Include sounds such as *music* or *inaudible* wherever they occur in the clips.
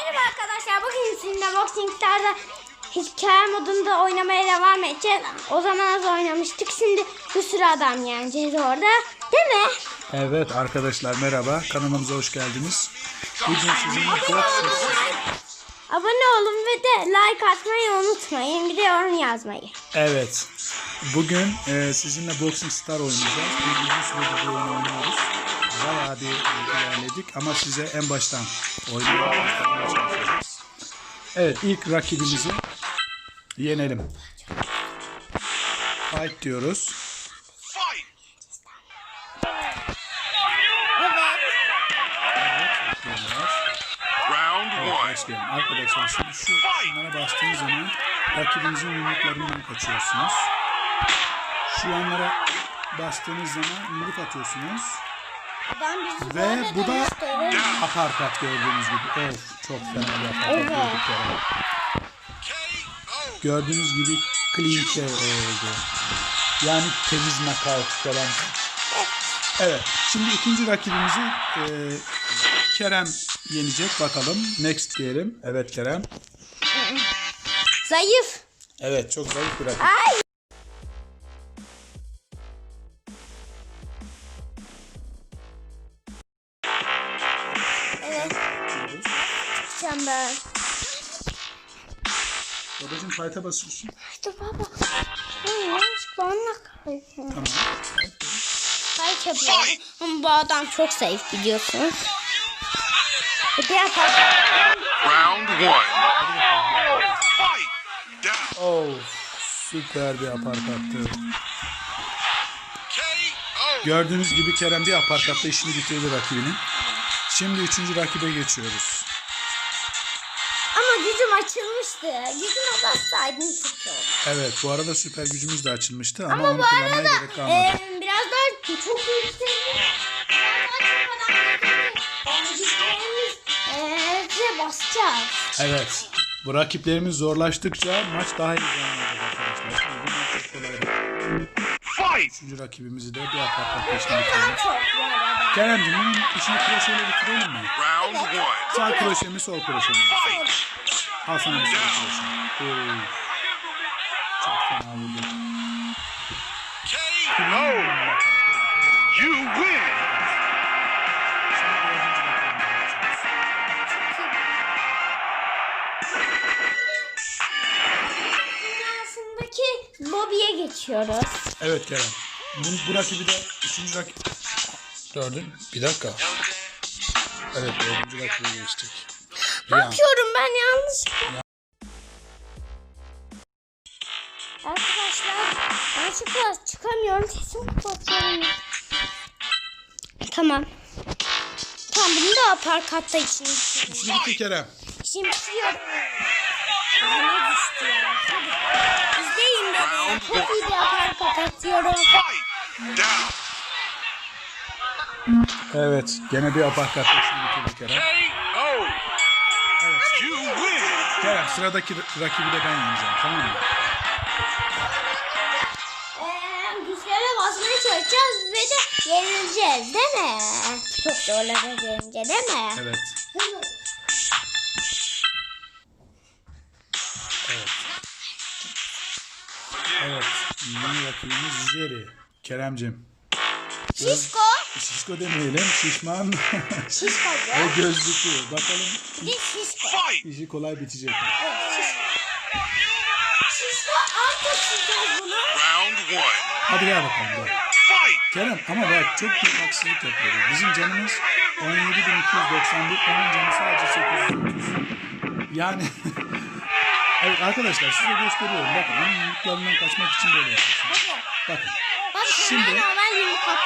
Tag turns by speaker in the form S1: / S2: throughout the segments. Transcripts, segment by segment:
S1: Merhaba arkadaşlar bugün sizinle Boxing Star'da hikaye modunda oynamaya devam edeceğiz. O zaman az oynamıştık. Şimdi bir sürü adam yeneceğiz orada. Değil mi?
S2: Evet arkadaşlar merhaba kanalımıza hoş geldiniz. Bugün sizinle Boxing
S1: Abone olun ve de like atmayı unutmayın. Bir de yorum yazmayı.
S2: Evet. Bugün e, sizinle Boxing Star oynayacağız. Bir uzun süredir bu oyunu oynuyoruz. Bayağı bir ilerledik ama size en baştan çalışacağız. Evet ilk rakibimizi yenelim. Fight diyoruz. Başlayalım. Arkadaşlar şimdi şu şunlara bastığınız zaman rakibinizin yumruklarından kaçıyorsunuz. Şu yanlara bastığınız zaman yumruk atıyorsunuz.
S1: Ben bizi
S2: Ve bu da
S1: dönüştürürüm.
S2: aparkat gördüğünüz gibi. Of çok fena bir aparkat
S1: Evet.
S2: gördük yani. Gördüğünüz gibi clean K oldu. Yani temiz knockout falan. Evet. Şimdi ikinci rakibimizi e, Kerem yenecek. Bakalım. Next diyelim. Evet Kerem.
S1: Zayıf.
S2: Evet çok zayıf bir rakip.
S1: Ay. Çıkacağım ben.
S2: Babacım fight'a basıyorsun.
S1: Dur baba. Ben yanlışlıkla onunla kaydım.
S2: Tamam.
S1: Fight yapıyorum. Ama bu adam çok zayıf biliyorsunuz. Bir de yapalım.
S3: Round one. Fight.
S2: Oh, süper bir aparkattı. Gördüğünüz gibi Kerem bir aparkatta işini bitirdi rakibinin. Şimdi üçüncü rakibe geçiyoruz.
S1: Açılmıştı. Gücüme bassaydım çok iyi olurdu.
S2: Evet bu arada süper gücümüz de açılmıştı ama,
S1: Ama
S2: onu
S1: bu
S2: kullanmaya
S1: arada
S2: gerek kalmadı.
S1: e, biraz daha çok yüksek. E, size basacağız.
S2: Evet. Bu rakiplerimiz zorlaştıkça maç daha heyecanlı olacak arkadaşlar. Şimdi bu maç çok kolay. Üçüncü rakibimizi de bir
S1: çok bu arada.
S2: Kerem'cim bunun işini kroşeyle bitirelim mi? Sağ kroşe mi sol kroşe mi? Al sana bir. Çok fena vurdu.
S3: KO. You win.
S1: Dünyasındaki lobiye geçiyoruz.
S2: Evet Kerem. Bu, bu rakibi de üçüncü rakip. Dördün. Bir dakika. Evet dördüncü rakibe geçtik. Riyan.
S1: Bakıyorum ben yanlış. Arkadaşlar ben çıkar çıkamıyorum sesimi kapatıyorum. Tamam. Tamam bunu da işini bitiriyorum.
S2: İşini bitir Kerem.
S1: İşini bitiriyorum. Aha, ne düştü ya. İzleyin beni. Çok iyi bir aparkat atıyorum.
S3: Fight. Down.
S2: Evet. Gene bir aparkatla işini bitirdik Kerem.
S3: KO.
S2: Kerem sıradaki rakibi de ben yeneceğim. Tamam mı?
S1: Ee, güçlere basmaya çalışacağız ve de yenileceğiz değil mi? Çok zorlara gelince değil mi?
S2: Evet. Evet. Evet. Yeni rakibimiz Jerry. Keremcim.
S1: Şişko.
S2: Şişko demeyelim. Şişman
S1: Şişko
S2: ve
S1: bu.
S2: gözlüklü. Bakalım
S1: Bir şişko.
S2: İşi kolay bitecek mi?
S1: Evet, şişko. Şişko alt atacağız bunu.
S3: Round one.
S2: Hadi gel bakalım. Gel.
S3: Fight.
S2: Kerem ama bak çok büyük haksızlık yapıyoruz. Bizim canımız 17.291, onun canı sadece 830. Yani *laughs* evet arkadaşlar size gösteriyorum. Bakın onun yumruklarından kaçmak için böyle yapıyorsunuz.
S1: Hadi.
S2: Bakın
S1: Bak
S2: Şimdi-
S1: şimdi normal yumruk at.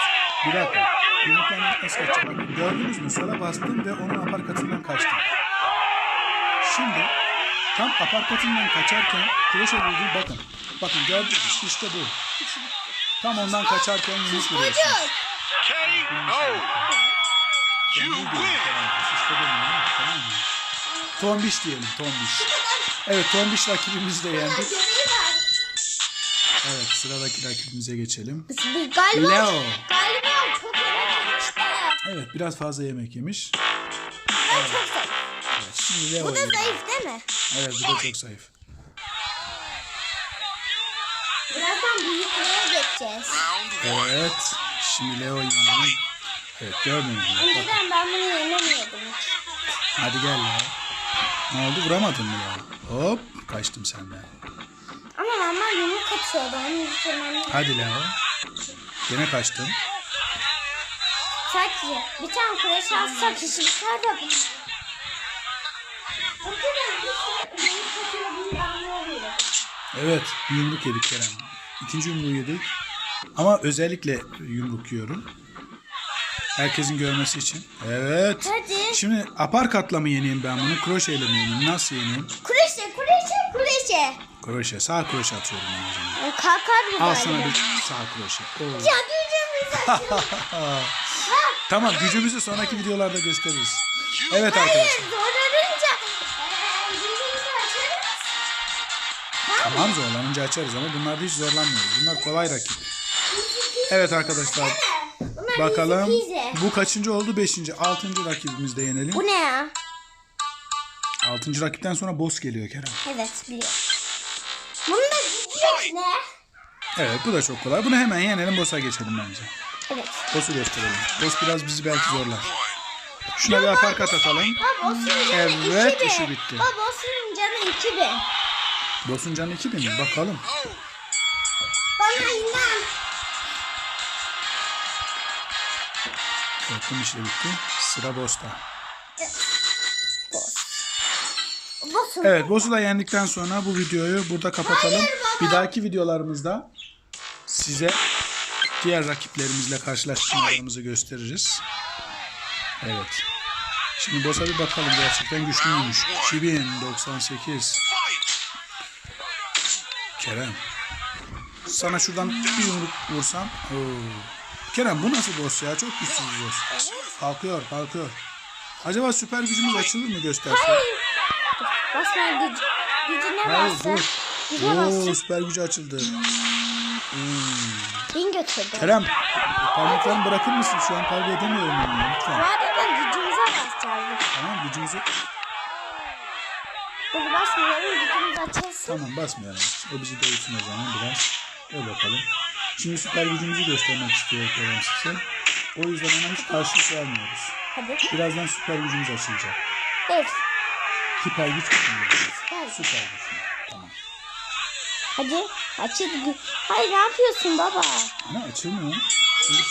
S2: Bir dakika. Yumruklarından nasıl kaçacak? Gördünüz mü? Sola bastım ve onun aparkatından kaçtım. Şimdi tam aparkatından kaçarken kroşe vurduğu bakın. Bakın gördünüz mü? İşte bu. Tam ondan kaçarken yumruk vuruyorsunuz. Tombiş diyelim Tombiş. Evet Tombiş rakibimizi de yendik. Evet sıradaki rakibimize geçelim.
S1: Biz Galiba,
S2: Leo. Evet biraz fazla yemek yemiş.
S1: Ben çok zayıf.
S2: Şimdi Leo
S1: Bu da zayıf değil mi?
S2: Evet bu da çok zayıf.
S1: Birazdan büyüklüğe geçeceğiz.
S2: Evet. Şimdi Leo'yu yenelim. Evet gördünüz mü?
S1: Önceden ben bunu yenemiyordum
S2: hadi gel Leo. Ne oldu vuramadın mı ya? Hop kaçtım senden.
S1: Ama normal yumruk atıyordu. Onun için ben
S2: Hadi Leo. Gene kaçtın.
S1: Sadece bir tane kureş alsak işi biter de bu.
S2: Evet yumruk yedik Kerem. İkinci yumruğu yedik. Ama özellikle yumruk yiyorum. Herkesin görmesi için. Evet.
S1: Hadi.
S2: Şimdi aparkatla mı yeneyim ben bunu? Kroşeyle mi yeneyim? Nasıl yeneyim?
S1: Kureşe, kureşe, kureşe.
S2: Kroşe. Sağ kroşe atıyorum ben.
S1: E, Kalkar bu
S2: Al sana bir sağ kroşe. Oo.
S1: Ya açıldı. *laughs*
S2: Tamam gücümüzü sonraki videolarda gösteririz. Evet arkadaşlar.
S1: Hayır zorlanınca.
S2: Tamam zorlanınca açarız ama bunlarda hiç zorlanmıyoruz. Bunlar kolay rakip. Evet arkadaşlar. Bakalım bu kaçıncı oldu? Beşinci. Altıncı rakibimizi de yenelim.
S1: Bu ne ya?
S2: Altıncı rakipten sonra boss geliyor Kerem.
S1: Evet biliyorum. Bunun da ne?
S2: Evet bu da çok kolay. Bunu hemen yenelim boss'a geçelim bence.
S1: Evet.
S2: Boss'u gösterelim. Boss biraz bizi belki zorlar. Şuna bir aparkat atalım.
S1: Baba Osman'ın canı
S2: Evet,
S1: 2000.
S2: işi bitti.
S1: Baba Osman'ın canı 2000.
S2: Boss'un canı 2000 mi? Bakalım.
S1: Bana inan.
S2: Bunun işi de bitti. Sıra boss'ta.
S1: Boss'un.
S2: Evet boss'u da yendikten sonra bu videoyu burada kapatalım.
S1: Hayır baba.
S2: Bir dahaki videolarımızda size diğer rakiplerimizle karşılaştırmalarımızı gösteririz. Evet. Şimdi boss'a bir bakalım gerçekten güçlü müymüş. 2098.
S3: Fight.
S2: Kerem. Sana şuradan bir yumruk vursam. Oo. Kerem bu nasıl boss ya? Çok güçsüz boss. Kalkıyor, kalkıyor. Acaba süper gücümüz açılır mı gösterse?
S1: Basma gücü. Gücüne
S2: Hayır
S1: bastı.
S2: Oo, süper gücü açıldı.
S1: Bin götürdü.
S2: Kerem parmaklarını bırakır mısın? Şu an kavga edemiyorum
S1: Bu
S2: lütfen.
S1: arada gücümüze basacağız.
S2: Tamam gücümüzü...
S1: Dur basmayalım gücümüz açılsın.
S2: Tamam basmayalım. O bizi dövsün o zaman biraz. Öyle bakalım. Şimdi süper gücümüzü göstermek istiyor Kerem size. O yüzden ona hiç karşılık vermiyoruz.
S1: Hadi.
S2: Birazdan süper gücümüz açılacak.
S1: Evet.
S2: Hiper güç kullanıyoruz. Süper güç. Tamam.
S1: Hadi. Açıldı. Hayır ne yapıyorsun baba?
S2: Ana açılmıyor.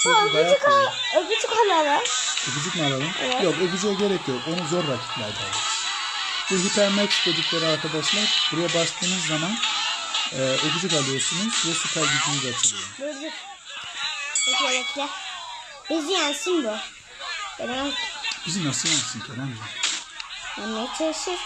S2: Dayak
S1: öpücük, al, öpücük alalım.
S2: Öpücük mü alalım?
S1: Evet.
S2: Yok öpücüğe gerek yok. Onu zor rakiplerde alırız. Bu Hypermax dedikleri arkadaşlar buraya bastığınız zaman e, öpücük alıyorsunuz ve süper gücünüz açılıyor.
S1: Dur. Bekle bekle. Bizi yensin bu.
S2: Bizi nasıl yensin Keremciğim?
S1: anlamaya çalışır.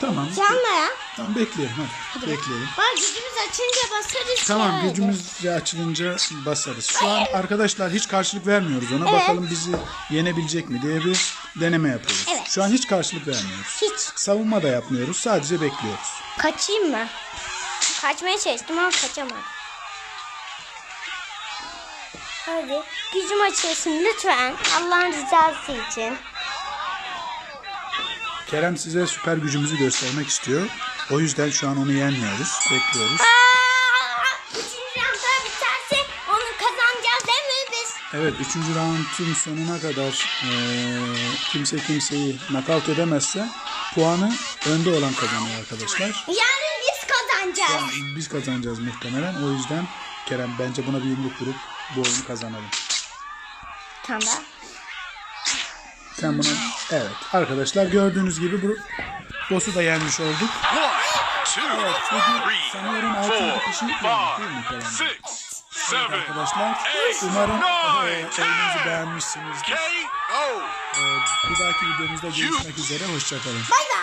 S2: Tamam.
S1: Canla ya.
S2: Tamam bekleyelim hadi. Bekleyelim.
S1: Bak gücümüz açınca basarız.
S2: Tamam
S1: şöyle.
S2: gücümüz açılınca basarız. Şu an arkadaşlar hiç karşılık vermiyoruz ona.
S1: Evet.
S2: Bakalım bizi yenebilecek mi diye bir deneme yapıyoruz.
S1: Evet.
S2: Şu an hiç karşılık vermiyoruz.
S1: Hiç.
S2: Savunma da yapmıyoruz. Sadece bekliyoruz.
S1: Kaçayım mı? Kaçmaya çalıştım ama kaçamadım. Hadi gücüm açılsın lütfen. Allah'ın rızası için.
S2: Kerem size süper gücümüzü göstermek istiyor. O yüzden şu an onu yenmiyoruz. Bekliyoruz.
S1: Üçüncü roundda biterse onu kazanacağız değil mi biz?
S2: Evet 3. roundun sonuna kadar eee, kimse kimseyi nakavt edemezse puanı önde olan kazanıyor arkadaşlar.
S1: Yani biz kazanacağız.
S2: Yani biz kazanacağız muhtemelen. O yüzden Kerem bence buna bir yumruk vurup bu oyunu kazanalım.
S1: Tamam.
S2: Sen buna... Evet arkadaşlar gördüğünüz gibi bu boss'u da yenmiş olduk. Evet sanıyorum
S3: four,
S2: 6. kişi değil mi Evet arkadaşlar umarım
S3: ten.
S2: oyunumuzu beğenmişsinizdir. Eee, bir dahaki videomuzda görüşmek üzere. Hoşçakalın.
S1: Bay bay.